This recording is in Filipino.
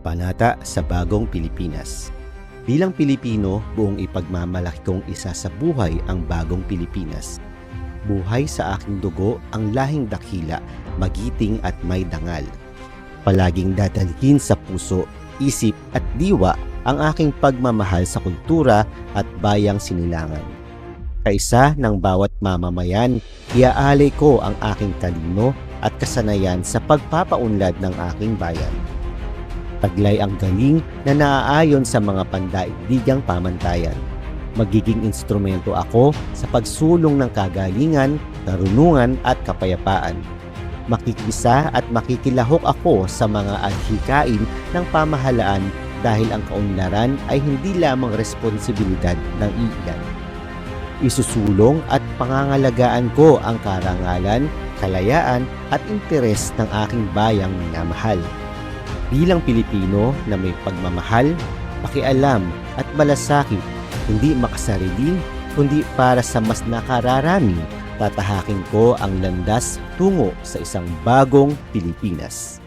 kabanata sa Bagong Pilipinas. Bilang Pilipino, buong ipagmamalaki kong isa sa buhay ang Bagong Pilipinas. Buhay sa aking dugo ang lahing dakila, magiting at may dangal. Palaging dadalhin sa puso, isip at diwa ang aking pagmamahal sa kultura at bayang sinilangan. Kaisa ng bawat mamamayan, iaalay ko ang aking talino at kasanayan sa pagpapaunlad ng aking bayan. Taglay ang galing na naaayon sa mga pandaigdigang pamantayan. Magiging instrumento ako sa pagsulong ng kagalingan, karunungan at kapayapaan. Makikisa at makikilahok ako sa mga adhikain ng pamahalaan dahil ang kaunlaran ay hindi lamang responsibilidad ng iilan. Isusulong at pangangalagaan ko ang karangalan, kalayaan at interes ng aking bayang minamahal. Bilang Pilipino na may pagmamahal, pakialam at malasakit, hindi makasarili, kundi para sa mas nakararami, tatahakin ko ang landas tungo sa isang bagong Pilipinas.